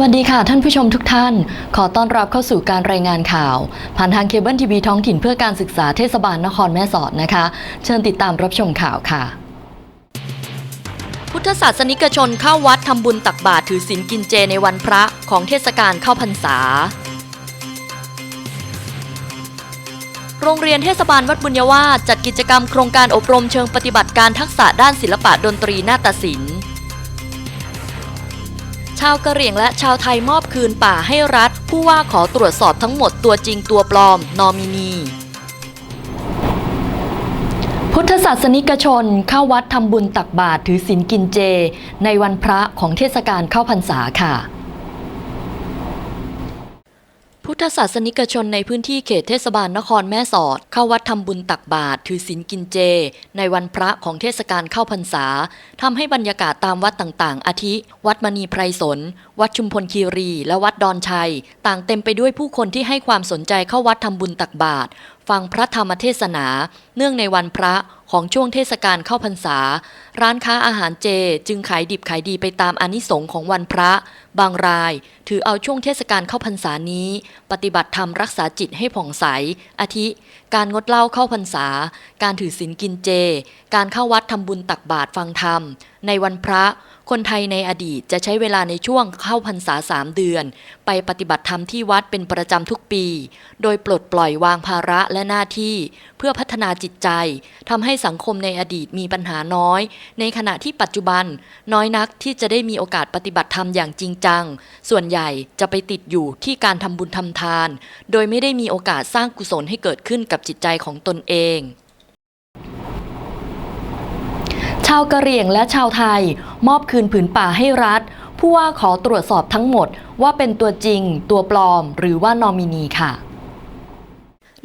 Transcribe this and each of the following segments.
วัสดีค่ะท่านผู้ชมทุกท่าน ขอต้อนรับเข้าสู่การรายงานข่าว ผ่านทางเคเบิลทีวีท้องถิ่นเพื่อการศึกษาเทศบาลนครแม่สอดนะคะ เชิญติดตามรับชมข่าวค่ะ พุทธศาสนิกชนเข้าวัดทำบุญตักบาตรถือศีลกินเจในวันพระของเทศกาลเข้าพรรษา โรงเรียนเทศบาลวัดบุญญาวาจัดกิจกรรมโครงการอบรมเชิงปฏิบัติการทักษะด้านศิลปะดนตรีนาฏศิลป์ ชาวกะเหรี่ยงและชาวไทยมอบคืนป่าให้รัฐ ผู้ว่าขอตรวจสอบทั้งหมดตัวจริงตัวปลอม นอมินีพุทธศาสนิกชนเข้าวัดทำบุญตักบาตรถือศีลกินเจ ในวันพระของเทศกาลเข้าพรรษาค่ะ พุทธศาสนิกชนในพื้นที่เขตเทศบาลนครแม่สอด เข้าวัดทำบุญตักบาตรถือศีลกินเจ ในวันพระของเทศกาลเข้าพรรษาทำให้บรรยากาศตามวัดต่างๆ อาทิ วัดมณีไพรสน วัดชุมพลคีรี และวัดดอนชัย ต่างเต็มไปด้วยผู้คนที่ให้ความสนใจเข้าวัดทำบุญตักบาตรฟังพระธรรมเทศนา เนื่องในวันพระของช่วงเทศกาลเข้าพรรษา ร้านค้าอาหารเจจึงขายดิบขายดีไปตามอานิสงส์ของวันพระ บางราย ถือเอาช่วงเทศกาลเข้าพรรษานี้ ปฏิบัติธรรมรักษาจิตให้ผ่องใส อาทิ การงดเหล้าเข้าพรรษา การถือศีลกินเจ การเข้าวัดทำบุญตักบาตรฟังธรรม ในวันพระคนไทยในอดีตจะใช้เวลาในช่วงเข้าพรรษาสามเดือน ไปปฏิบัติธรรมที่วัดเป็นประจำทุกปี โดยปลดปล่อยวางภาระและหน้าที่ เพื่อพัฒนาจิตใจทำให้สังคมในอดีตมีปัญหาน้อย ในขณะที่ปัจจุบันน้อยนักที่จะได้มีโอกาสปฏิบัติธรรมอย่างจริงจัง ส่วนใหญ่จะไปติดอยู่ที่การทำบุญทำทาน โดยไม่ได้มีโอกาสสร้างกุศลให้เกิดขึ้นกับจิตใจของตนเองชาวกะเหรี่ยงและชาวไทย มอบคืนผืนป่าให้รัฐ ผู้ว่าขอตรวจสอบทั้งหมดว่าเป็นตัวจริง ตัวปลอม หรือว่านอมินีค่ะ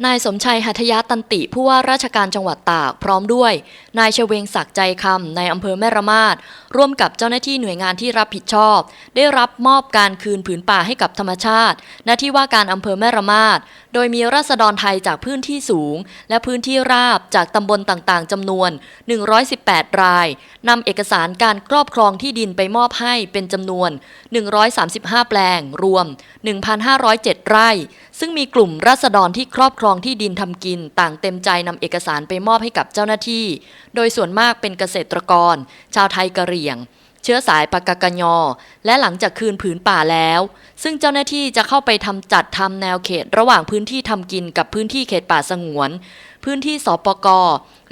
นายสมชัยหัตยาตันติผู้ว่าราชการจังหวัดตาก พร้อมด้วย นายเฉวงศักดิ์ใจคำในอำเภอแม่ระมาดร่วมกับเจ้าหน้าที่หน่วยงานที่รับผิดชอบ ได้รับมอบการคืนผืนป่าให้กับธรรมชาติหน้าที่ว่าการอำเภอแม่ระมาดโดยมีราษฎรไทยจากพื้นที่สูง และพื้นที่ราบจากตำบลต่างๆจำนวน 118 รายนำเอกสารการครอบครองที่ดินไปมอบให้เป็นจำนวน 135 แปลง รวม 1,507 ไร่ ซึ่งมีกลุ่มราษฎรที่ครอบครองที่ดินทำกิน ต่างเต็มใจนำเอกสารไปมอบให้กับเจ้าหน้าที่ โดยส่วนมากเป็นเกษตรกร ชาวไทยกะเหรี่ยง เชื้อสายปากกะยอ และหลังจากคืนผืนป่าแล้ว ซึ่งเจ้าหน้าที่จะเข้าไปทำจัดทำแนวเขตระหว่างพื้นที่ทำกินกับพื้นที่เขตป่าสงวน พื้นที่สปก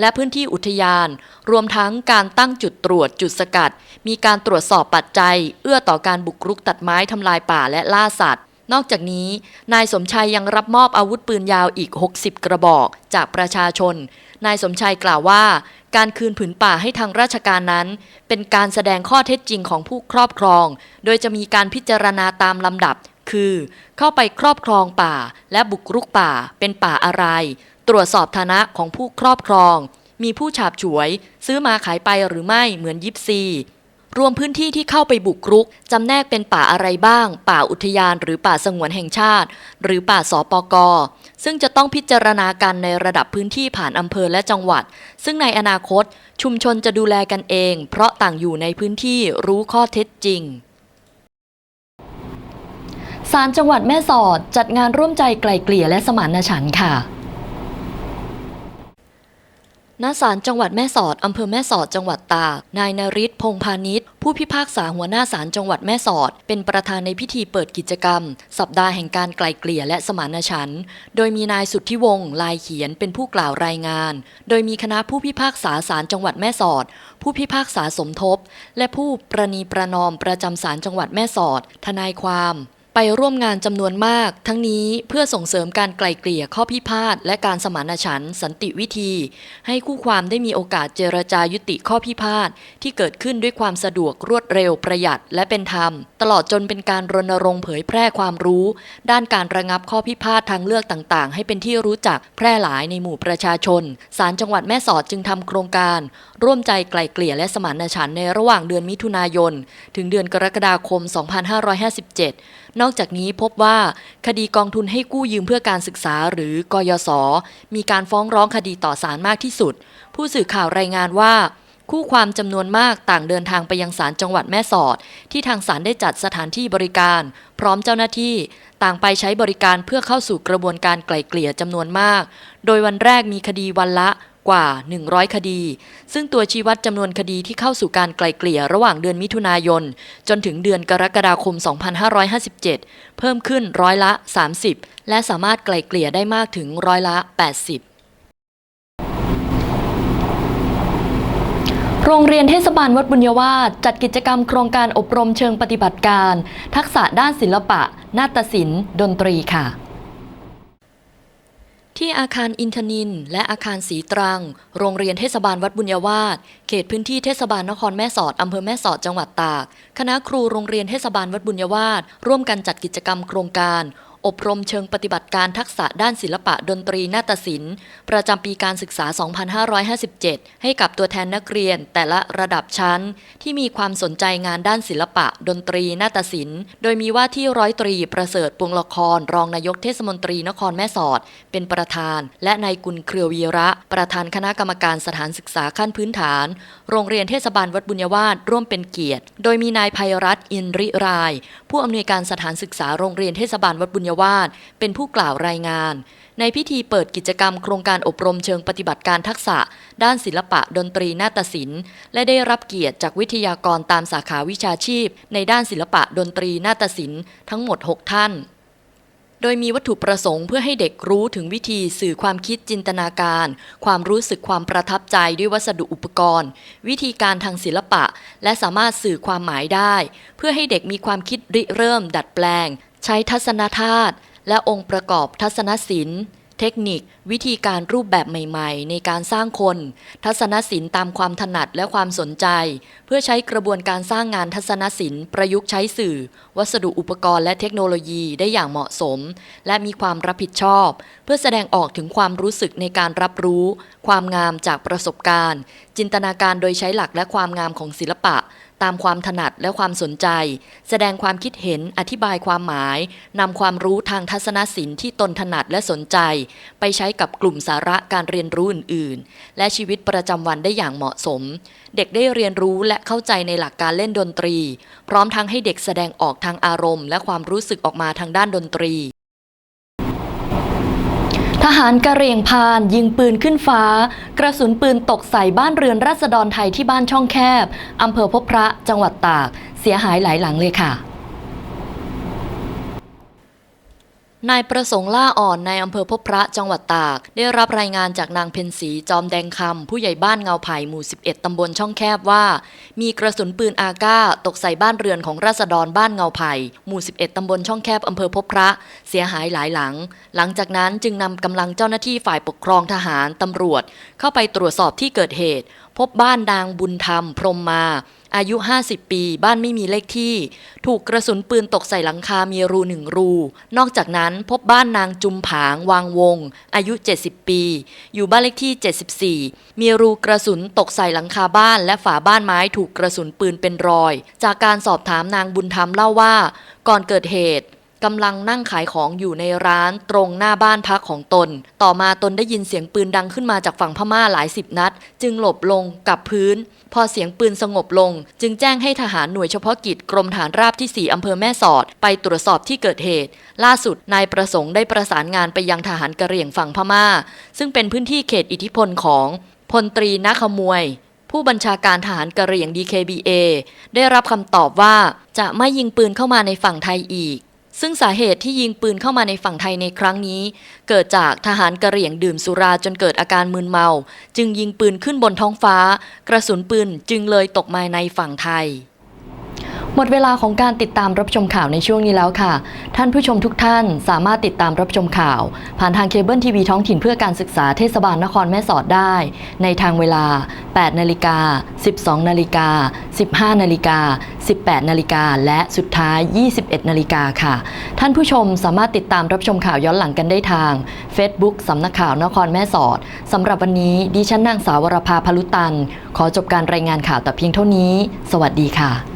และพื้นที่อุทยาน รวมทั้งการตั้งจุดตรวจจุดสกัด มีการตรวจสอบปัจจัย เอื้อต่อการบุกรุกตัดไม้ทำลายป่าและล่าสัตว์ นอกจากนี้ นายสมชัยยังรับมอบอาวุธปืนยาวอีก 60 กระบอกจากประชาชน นายสมชัยกล่าวว่า การคืนผืนป่าให้ทางราชการนั้น เป็นการแสดงข้อเท็จจริงของผู้ครอบครอง โดยจะมีการพิจารณาตามลำดับ คือ เข้าไปครอบครองป่า และบุกรุกป่า เป็นป่าอะไร ตรวจสอบฐานะของผู้ครอบครอง มีผู้ฉาบฉวย ซื้อมาขายไปหรือไม่เหมือนยิปซี รวมพื้นที่ที่เข้าไปบุกรุก จำแนกเป็นป่าอะไรบ้าง ป่าอุทยานหรือป่าสงวนแห่งชาติ หรือป่าสปก ซึ่งจะต้องพิจารณากันในระดับพื้นที่ผ่านอำเภอและจังหวัด ซึ่งในอนาคตชุมชนจะดูแลกันเอง เพราะต่างอยู่ในพื้นที่รู้ข้อเท็จจริงศาลจังหวัดแม่สอดจัดงานร่วมใจไกล่เกลี่ยและสมานฉันท์ค่ะ ณศาลจังหวัดแม่สอดอำเภอแม่สอดจังหวัดตาก นายนริศพงพาณิชย์ ผู้พิพากษาหัวหน้าศาลจังหวัดแม่สอด เป็นประธานในพิธีเปิดกิจกรรม สัปดาห์แห่งการไกล่เกลี่ยและสมานฉันท์โดยมีนายสุทธิวงศ์ลายเขียนเป็นผู้กล่าวรายงาน โดยมีคณะผู้พิพากษาศาลจังหวัดแม่สอด ผู้พิพากษาสมทบ และผู้ประนีประนอมประจำศาลจังหวัดแม่สอด ทนายความ ไปร่วมงานจำนวนมาก ทั้งนี้เพื่อส่งเสริมการไกล่เกลี่ยข้อพิพาทและการสมานฉันท์สันติวิธี ให้คู่ความได้มีโอกาสเจรจายุติข้อพิพาทที่เกิดขึ้นด้วยความสะดวกรวดเร็วประหยัดและเป็นธรรม ตลอดจนเป็นการรณรงค์เผยแพร่ความรู้ ด้านการระงับข้อพิพาททางเลือกต่างๆ ให้เป็นที่รู้จักแพร่หลายในหมู่ประชาชนศาลจังหวัดแม่สอดจึงทำโครงการ ร่วมใจไกล่เกลี่ยและสมานฉันท์ในระหว่างเดือนมิถุนายน ถึงเดือนกรกฎาคม 2557 นอกจากนี้พบว่าคดีกองทุนให้กู้ยืมเพื่อการศึกษาหรือกยศ มีการฟ้องร้องคดีต่อศาลมากที่สุด ผู้สื่อข่าวรายงานว่า คู่ความจำนวนมากต่างเดินทางไปยังศาลจังหวัดแม่สอด ที่ทางศาลได้จัดสถานที่บริการ พร้อมเจ้าหน้าที่ ต่างไปใช้บริการเพื่อเข้าสู่กระบวนการไกล่เกลี่ยจำนวนมาก โดยวันแรกมีคดีวันละ กว่า 100 คดี ซึ่งตัวชี้วัดจำนวนคดีที่เข้าสู่การไกล่เกลี่ยระหว่างเดือนมิถุนายน จนถึงเดือนกรกฎาคม 2557 เพิ่มขึ้นร้อยละ 30 และสามารถไกล่เกลี่ยได้มากถึงร้อยละ 80โรงเรียนเทศบาลวัดบุญยวาสจัดกิจกรรมโครงการอบรมเชิงปฏิบัติการ ทักษะด้านศิลปะ นาฏศิลป์ ดนตรีค่ะ ที่อาคารอินทนิน และอาคารสีตรัง โรงเรียนเทศบาลวัดบุญยวาสเขตพื้นที่เทศบาลนครแม่สอดอำเภอแม่สอดจังหวัดตาก คณะครูโรงเรียนเทศบาลวัดบุญยวาสร่วมกันจัดกิจกรรมโครงการ อบรมเชิงปฏิบัติการทักษะด้านศิลปะดนตรีนาฏศิลป์ ประจำปีการศึกษา 2557 ให้กับตัวแทนนักเรียนแต่ละระดับชั้น ที่มีความสนใจงานด้านศิลปะ ดนตรีนาฏศิลป์ โดยมีว่าที่ร้อยตรีประเสริฐปวงละคร รองนายกเทศมนตรีนครแม่สอด เป็นประธาน และนายกุลเครือวีระ ประธานคณะกรรมการสถานศึกษาขั้นพื้นฐาน โรงเรียนเทศบาลวัดบุญยวาสร่วมเป็นเกียรติ โดยมีนายภัยรัตน์อินริราย ผู้อำนวยการสถานศึกษาโรงเรียนเทศบาลวัดบุญวาสเป็นผู้กล่าวรายงาน ในพิธีเปิดกิจกรรมโครงการอบรมเชิงปฏิบัติการทักษะ ด้านศิลปะดนตรีนาฏศิลป์ และได้รับเกียรติจากวิทยากรตามสาขาวิชาชีพ ในด้านศิลปะดนตรีนาฏศิลป์ทั้งหมด 6 ท่านโดยมีวัตถุประสงค์เพื่อให้เด็กรู้ถึงวิธีสื่อความคิดจินตนาการ ความรู้สึกความประทับใจด้วยวัสดุอุปกรณ์ วิธีการทางศิลปะ และสามารถสื่อความหมายได้ เพื่อให้เด็กมีความคิดริเริ่ม ดัดแปลง ใช้ทัศนธาตุและองค์ประกอบทัศนศิลป์ เทคนิค วิธีการรูปแบบใหม่ๆ ในการสร้างคน ทัศนศิลป์ตามความถนัดและความสนใจ เพื่อใช้กระบวนการสร้างงานทัศนศิลป์ประยุกต์ใช้สื่อ วัสดุอุปกรณ์และเทคโนโลยีได้อย่างเหมาะสม และมีความรับผิดชอบ เพื่อแสดงออกถึงความรู้สึกในการรับรู้ ความงามจากประสบการณ์ จินตนาการโดยใช้หลักและความงามของศิลปะ ตามความถนัดและความสนใจ แสดงความคิดเห็นอธิบายความหมายนำความรู้ทางทัศนศิลป์ที่ตนถนัดและสนใจ ไปใช้กับกลุ่มสาระการเรียนรู้อื่น ๆ และชีวิตประจำวันได้อย่างเหมาะสม เด็กได้เรียนรู้และเข้าใจในหลักการเล่นดนตรี พร้อมทั้งให้เด็กแสดงออกทางอารมณ์ และความรู้สึกออกมาทางด้านดนตรี ทหารกะเหรี่ยงพานยิงปืนขึ้นฟ้า กระสุนปืนตกใส่บ้านเรือนราษฎรไทยที่บ้านช่องแคบ อำเภอพบพระจังหวัดตาก เสียหายหลายหลังเลยค่ะ นายประสงค์ล่าอ่อนในอำเภอพบพระจังหวัดตาก ได้รับรายงานจากนางเพ็ญศรีจอมแดงคำผู้ใหญ่บ้านเงาไผ่หมู่ 11 ตำบลช่องแคบว่า มีกระสุนปืนอาก้า ตกใส่บ้านเรือนของราษฎรบ้านเงาไผ่หมู่ 11 ตำบลช่องแคบอำเภอพบพระ เสียหายหลายหลัง หลังจากนั้นจึงนำกำลังเจ้าหน้าที่ฝ่ายปกครองทหารตำรวจ เข้าไปตรวจสอบที่เกิดเหตุ พบบ้านนางบุญธรรมพรมมา อายุ 50 ปี บ้านไม่มีเลขที่ ถูกกระสุนปืนตกใส่หลังคามีรูหนึ่งรู นอกจากนั้นพบบ้านนางจุมผางวางวง อายุ 70 ปี อยู่บ้านเลขที่ 74 มีรูกระสุนตกใส่หลังคาบ้าน และฝาบ้านไม้ถูกกระสุนปืนเป็นรอย จากการสอบถามนางบุญธรรมเล่าว่า ก่อนเกิดเหตุ กำลังนั่งขายของอยู่ในร้านตรงหน้าบ้านพักของตน ต่อมาตนได้ยินเสียงปืนดังขึ้นมาจากฝั่งพม่าหลายสิบนัด จึงหลบลงกับพื้น พอเสียงปืนสงบลง จึงแจ้งให้ทหารหน่วยเฉพาะกิจกรมฐานราบที่ 4 อำเภอแม่สอด ไปตรวจสอบที่เกิดเหตุ ล่าสุดนายประสงค์ได้ประสานงานไปยังทหารกระเหรี่ยงฝั่งพม่า ซึ่งเป็นพื้นที่เขตอิทธิพลของพลตรีนักขมวยผู้บัญชาการทหารกระเหรี่ยง DKBA ได้รับคำตอบว่าจะไม่ยิงปืนเข้ามาในฝั่งไทยอีก ซึ่งสาเหตุที่ยิงปืนเข้ามาในฝั่งไทยในครั้งนี้ เกิดจากทหารกะเหรี่ยงดื่มสุราจนเกิดอาการมึนเมา จึงยิงปืนขึ้นบนท้องฟ้า กระสุนปืนจึงเลยตกมาในฝั่งไทย หมดเวลาของการติดตามรับชมข่าวในช่วงนี้แล้วค่ะ ท่านผู้ชมทุกท่านสามารถติดตามรับชมข่าว ผ่านทางเคเบิลทีวีท้องถิ่นเพื่อการศึกษาเทศบาลนครแม่สอดได้ ในทางเวลา 8 นาฬิกา 12 นาฬิกา 15 นาฬิกา 18 นาฬิกา และสุดท้าย 21 นาฬิกาค่ะ ท่านผู้ชมสามารถติดตามรับชมข่าวย้อนหลังกันได้ทาง Facebook สำนักข่าวนครแม่สอดสำหรับวันนี้ดิฉันนางสาววรภาพลุตัน ขอจบการรายงานข่าวแต่เพียงเท่านี้ สวัสดีค่ะ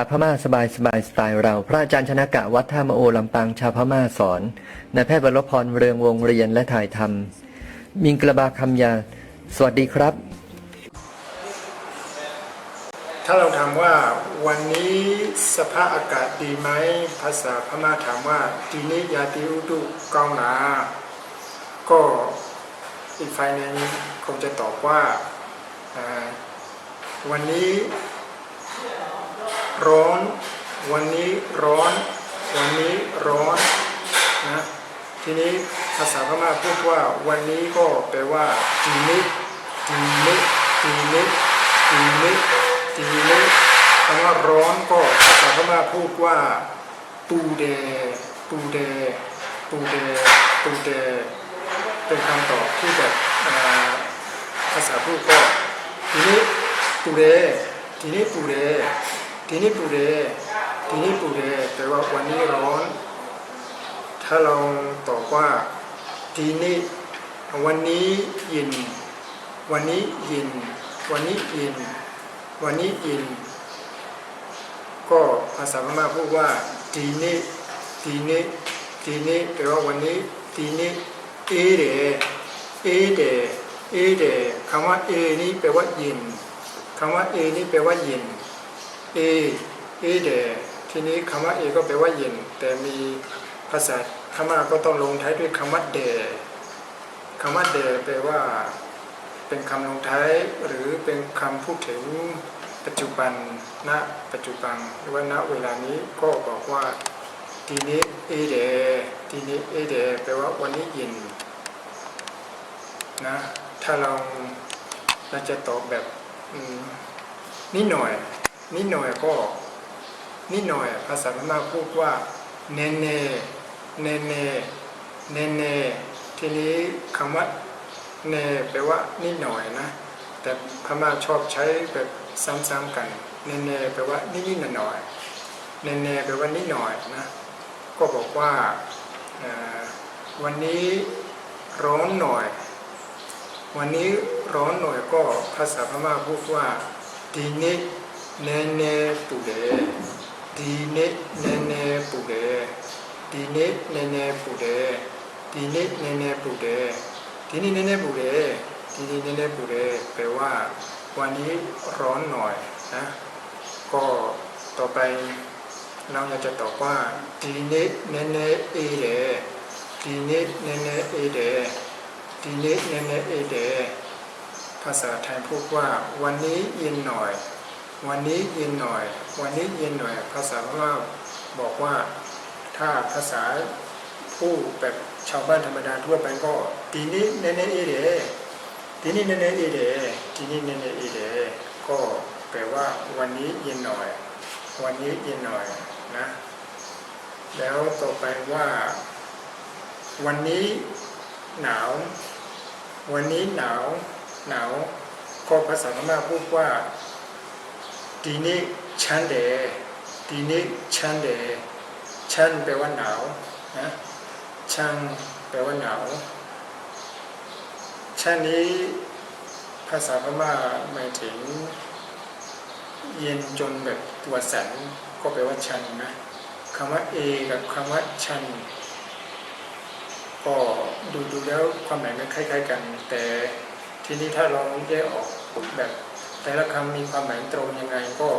าษาพม่าสบายสบายสไตล์เรา พระอาจารย์ชนะกะวัดท่ามโอลำปางชาวพม่าสอนนายแพทย์วรพรเรืองวงเรียนและถ่ายทำมิงกระบาคำยา สวัสดีครับ ถ้าเราถามว่าวันนี้สภาพอากาศดีไหมภาษาพม่าถามว่าดีนี้ยาติอุดุกองหนา ก็อีกฝ่ายหนึ่งคงจะตอบว่าวันนี้ ร้อน วันนี้ร้อน วันนี้ร้อนนะทีนี้ภาษาพม่าพูดว่าวันนี้ก็แปลว่าดีนี้ดีนี้ดีนี้ดีนี้ดีนี้คำว่าร้อนก็ภาษาพม่าพูดว่า ปูเด ปูเด ปูเด ปูเด เป็นคำตอบที่แบบภาษาพูดก็ ทีนี้ปูเด ทีนี้ปูเด ทีนี้ปูเดทีนี้ปูเดแปลว่าวันนี้ร้อน ถ้าเราตอบว่าทีนี้วันนี้ย็นวันนี้ย็นวันนี้ย็นวันนี้ย็นก็ภาษาพม่าพูดว่าทีนี้ทีนี้ทีนี้แปลว่าวันนี้ทีนี้เอเดเอเดเอเดคำว่าเอนี้แปลว่าย็นคำว่าเอนี้แปลว่าย็น เอเอเดทีนี้คำว่าเอก็แปลว่าเย็น แต่มีภาษาพม่าก็ต้องลงท้ายด้วยคำว่าเดคำว่าเดแปลว่า เป็นคำลงท้ายหรือเป็นคำพูดถึงปัจจุบันณปัจจุบันหรือว่าณเวลานี้ก็บอกว่าทีนี้เอเดทีนี้เอเดแปลว่าวันนี้เย็นนะถ้าเราเราจะตอบแบบนิดหน่อย นิดหน่อยก็นิดหน่อยภาษาพม่าพูดว่าเนเนเนเนเนเนทีนี้คำว่าเนแปลว่านิดหน่อยนะ แต่พม่าชอบใช้แบบซ้ำๆกันเนเนแปลว่านิดๆหน่อยเนเนแปลว่านิดหน่อยนะ ก็บอกว่าวันนี้ร้อนหน่อย วันนี้ร้อนหน่อยก็ภาษาพม่าพูดว่าดีนิ เนเนปูเดดีนิเนเนปูเดดีนิเนเนปูเดดีนิเนเนปูเด ဒီနေ့နည်းနည်းပူတယ်ဒီနေ့နည်းနည်းပူတယ်แปลว่า วันนี้ร้อนหน่อยนะ ก็ต่อไปเราอยากจะตอบว่าทีนี้เนเนเอเดทีนี้เนเนเอเดทีนี้เนเนเอเดภาษาไทยพูดว่าวันนี้เย็นหน่อย วันนี้เย็นหน่อย วันนี้เย็นหน่อย ภาษาพม่าบอกว่าถ้าภาษาผู้แบบชาวบ้านธรรมดาทั่วไปก็ทีนี้เนเนเอเดทีนี้เนเนเอเดทีนี้เนเนเอเดก็แปลว่าวันนี้เย็นหน่อย วันนี้เย็นหน่อยนะ แล้วต่อไปว่า วันนี้หนาว วันนี้หนาวหนาวก็ภาษาพม่าพูดว่า ทีนี้ชันเดทีนี้ชันเดชันแปลว่าหนาวนะชังแปลว่าหนาวชันนี้ภาษาพม่าหมายถึง เย็นจนแบบตัวสันก็แปลว่าชันนะคำว่าเอกับคำว่าชันก็ดูดูแล้วความหมายมันคล้ายๆกัน แต่ทีนี้ถ้าเราแยกออกแบบ แต่ละคำมีความหมายตรงยังไงก็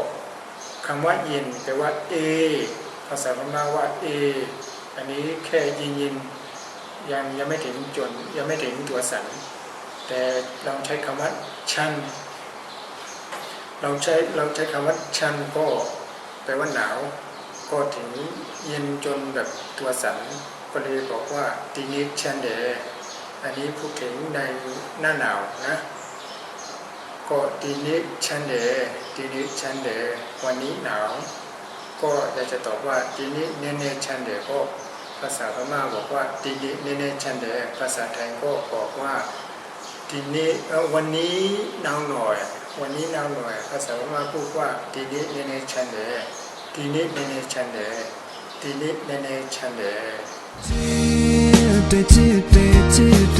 คำว่าเย็นแปลว่าเอภาษาพม่าว่าเออันนี้แค่ยินยินยังยังไม่ถึงจนยังไม่ถึงตัวสัน แต่เราใช้คำว่าชันเราใช้เราใช้คำว่าชันก็แปลว่าหนาว ก็ถึงเย็นจนแบบตัวสันก็เลยบอกว่าทีนี้ชันเดอันนี้พูดถึงในหน้าหนาวนะ ก็ตีนิชันเดตีนิชันเดวันนี้หนาว ก็อยากจะตอบว่าตีนิเนเนชันเดก็ภาษาพม่าบอกว่าตีนิเนเนชันเดภาษาไทยก็บอกว่าตีนิวันนี้หนาวหน่อย วันนี้หนาวหน่อย ภาษาพม่าพูดว่าตีนิเนเนชันเดตีนิเนเนชันเดตีนิเนเนชันเดจิตเต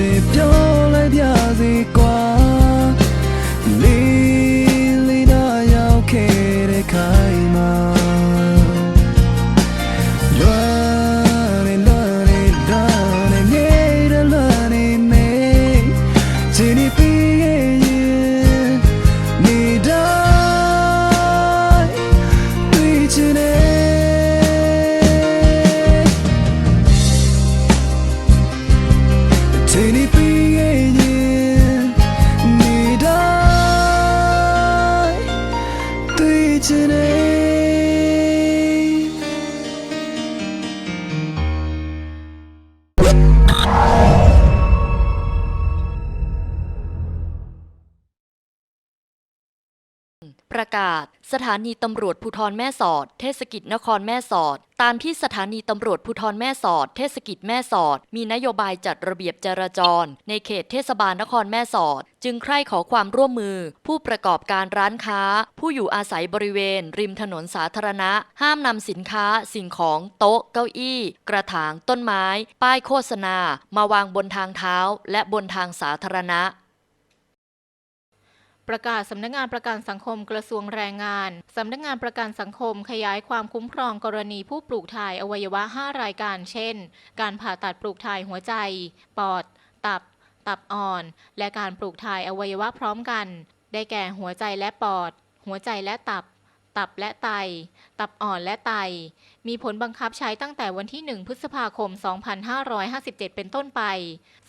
တွေ့ ประกาศ สถานีตำรวจภูธรแม่สอด เทศกิจนครแม่สอด ตามที่สถานีตำรวจภูธรแม่สอด เทศกิจแม่สอด มีนโยบายจัดระเบียบจราจร ในเขตเทศบาลนครแม่สอด จึงใคร่ขอความร่วมมือ ผู้ประกอบการร้านค้า ผู้อยู่อาศัยบริเวณ ริมถนนสาธารณะ ห้ามนำสินค้า สิ่งของโต๊ะ เก้าอี้ กระถางต้นไม้ ป้ายโฆษณา มาวางบนทางเท้า และบนทางสาธารณะ ประกาศสำนักงานประกันสังคมกระทรวงแรงงานสำนักงานประกันสังคมขยายความคุ้มครองกรณีผู้ปลูกถ่ายอวัยวะ 5 รายการ เช่น การผ่าตัดปลูกถ่ายหัวใจ ปอด ตับ ตับอ่อน และการปลูกถ่ายอวัยวะพร้อมกัน ได้แก่หัวใจและปอด หัวใจและตับ ตับและไต ตับอ่อนและไต มีผลบังคับใช้ตั้งแต่วันที่ 1 พฤษภาคม 2557 เป็นต้นไป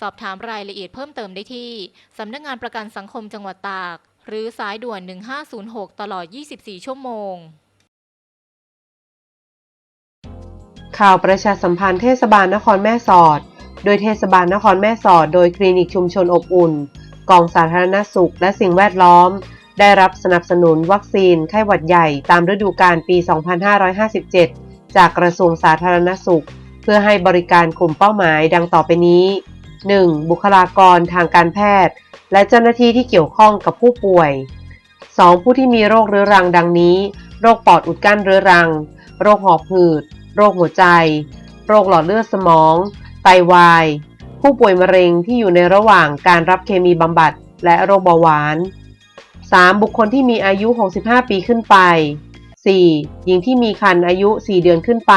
สอบถามรายละเอียดเพิ่มเติมได้ที่สำนักงานประกันสังคมจังหวัดตาก หรือสายด่วน 1506 ตลอด 24 ชั่วโมง ข่าวประชาสัมพันธ์เทศบาลนครแม่สอด โดยเทศบาลนครแม่สอด โดยคลินิกชุมชนอบอุ่น กองสาธารณสุขและสิ่งแวดล้อม ได้รับสนับสนุนวัคซีนไข้หวัดใหญ่ตามฤดูกาลปี 2557 จากกระทรวงสาธารณสุข เพื่อให้บริการกลุ่มเป้าหมายดังต่อไปนี้ 1. บุคลากรทางการแพทย์ และเจ้าหน้าที่ที่เกี่ยวข้องกับผู้ป่วย 2. ผู้ที่มีโรคเรื้อรังดังนี้ โรคปอดอุดกั้นเรื้อรัง โรคหอบหืด โรคหัวใจ โรคหลอดเลือดสมอง ไตวาย ผู้ป่วยมะเร็งที่อยู่ในระหว่างการรับเคมีบำบัด และโรคเบาหวาน 3. บุคคลที่มีอายุ 65 ปีขึ้นไป 4. หญิงที่มีครรภ์อายุ 4 เดือนขึ้นไป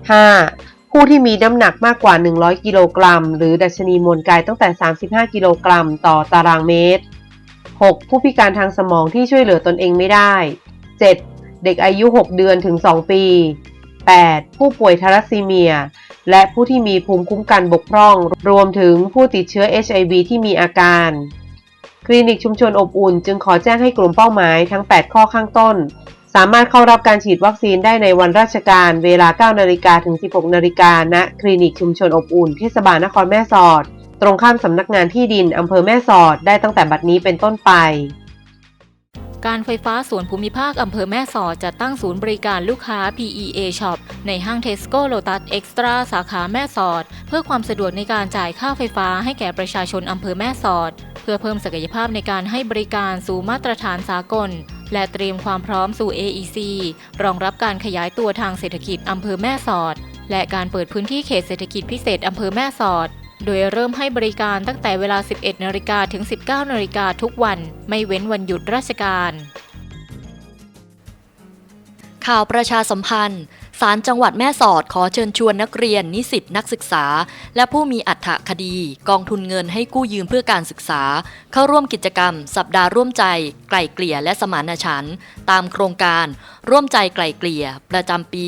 5. ผู้ที่มีน้ำหนักมากกว่า 100 กิโลกรัม หรือดัชนีมวลกายตั้งแต่ 35 กิโลกรัม ต่อตารางเมตร 6. ผู้พิการทางสมองที่ช่วยเหลือตนเองไม่ได้ 7. เด็กอายุ 6 เดือนถึง 2 ปี 8. ผู้ป่วยทารัสซีเมีย และผู้ที่มีภูมิคุ้มกันบกพร่อง รวมถึงผู้ติดเชื้อ HIV ที่มีอาการ คลินิกชุมชนอบอุ่น จึงขอแจ้งให้กลุ่มเป้าหมายทั้ง 8 ข้อข้างต้น สามารถเข้ารับการฉีดวัคซีนได้ในวันราชการเวลา 9 นาฬิกาถึง 16 นาฬิกาณคลินิกชุมชนอบอุ่นเทศบาลนครแม่สอด ตรงข้ามสำนักงานที่ดินอำเภอแม่สอดได้ตั้งแต่บัดนี้เป็นต้นไป การไฟฟ้าส่วนภูมิภาคอำเภอแม่สอดจะตั้งศูนย์บริการลูกค้า PEA Shop ในห้าง Tesco Lotus Extra สาขาแม่สอด เพื่อความสะดวกในการจ่ายค่าไฟฟ้าให้แก่ประชาชนอำเภอแม่สอด เพื่อเพิ่มศักยภาพในการให้บริการสู่มาตรฐานสากล และเตรียมความพร้อมสู่ AEC รองรับการขยายตัวทางเศรษฐกิจอำเภอแม่สอด และการเปิดพื้นที่เขตเศรษฐกิจพิเศษอำเภอแม่สอด โดยเริ่มให้บริการตั้งแต่เวลา 11นาฬิกาถึง 19นาฬิกาทุกวัน ไม่เว้นวันหยุดราชการ ข่าวประชาสัมพันธ์ ศาลจังหวัดแม่สอดขอเชิญชวนนักเรียน นิสิตนักศึกษา และผู้มีอัฐคดี กองทุนเงินให้กู้ยืมเพื่อการศึกษา เข้าร่วมกิจกรรม สัปดาห์ร่วมใจ ไกล่เกลี่ยและสมานฉันท์ตามโครงการ ร่วมใจไกล่เกลี่ย ประจำปี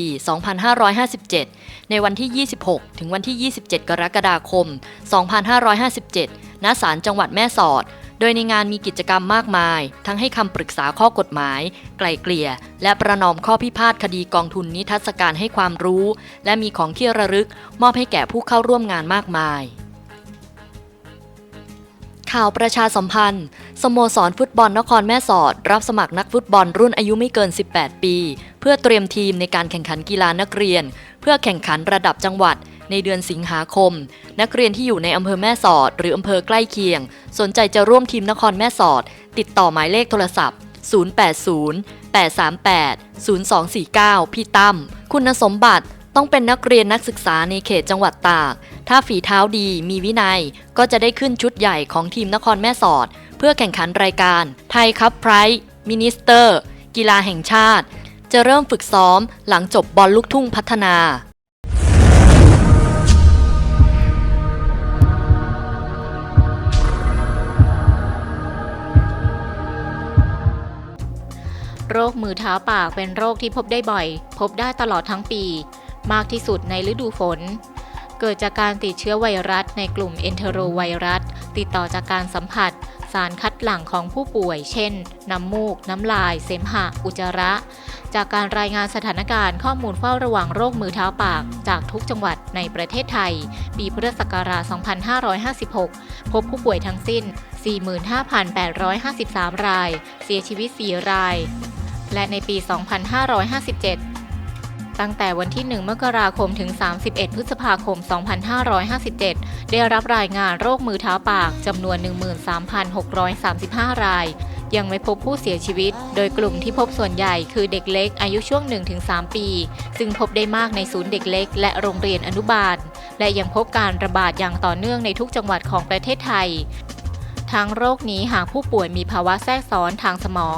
2557 ในวันที่ 26 ถึงวันที่ 27 กรกฎาคม 2557 ณ ศาลจังหวัดแม่สอด โดยในงานมีกิจกรรมมากมาย ทั้งให้คำปรึกษาข้อกฎหมาย ไกล่เกลี่ย และประนอมข้อพิพาทคดีกองทุนนิทรรศการให้ความรู้ และมีของที่ระลึก มอบให้แก่ผู้เข้าร่วมงานมากมาย ข่าวประชาสัมพันธ์ สโมสรฟุตบอลนครแม่สอด รับสมัครนักฟุตบอลรุ่นอายุไม่เกิน 18 ปี เพื่อเตรียมทีมในการแข่งขันกีฬานักเรียน พื่อแข่งขันระดับจังหวัด ในเดือนสิงหาคม นักเรียนที่อยู่ในอำเภอแม่สอด หรืออำเภอใกล้เคียง สนใจจะร่วมทีมนครแม่สอด ติดต่อหมายเลขโทรศัพท์ 080 838 0249 พี่ตั้มคุณสมบัติต้องเป็นนักเรียนนักศึกษาในเขตจังหวัดตาก ถ้าฝีเท้าดีมีวินัย ก็จะได้ขึ้นชุดใหญ่ของทีมนครแม่สอด เพื่อแข่งขันรายการ ไทยคัพไพรส์มินิสเตอร์ กีฬาแห่งชาติ จะเริ่มฝึกซ้อมหลังจบบอลลูกทุ่งพัฒนาโรคมือเท้าปากเป็นโรคที่พบได้บ่อย พบได้ตลอดทั้งปี มากที่สุดในฤดูฝน เกิดจากการติดเชื้อไวรัสในกลุ่มเอนเทโรไวรัส ติดต่อจากการสัมผัส สารคัดหลั่งของผู้ป่วย เช่น น้ำมูก น้ำลาย เสมหะ อุจจาระ จากการรายงานสถานการณ์ข้อมูลเฝ้าระวังโรคมือเท้าปาก จากทุกจังหวัดในประเทศไทย ปีพุทธศักราช 2556 พบผู้ป่วยทั้งสิ้น 45,853 ราย เสียชีวิต 4 ราย และในปี 2557 ตั้งแต่วันที่ 1 มกราคมถึง 31 พฤษภาคม 2557 ได้รับรายงานโรคมือเท้าปากจำนวน 13,635 ราย ยังไม่พบผู้เสียชีวิต โดยกลุ่มที่พบส่วนใหญ่คือเด็กเล็กอายุช่วง 1-3 ปี ซึ่งพบได้มากในศูนย์เด็กเล็ก และโรงเรียนอนุบาล และยังพบการระบาดอย่างต่อเนื่องในทุกจังหวัดของประเทศไทย ทั้งโรคนี้หากผู้ป่วยมีภาวะแทรกซ้อนทางสมอง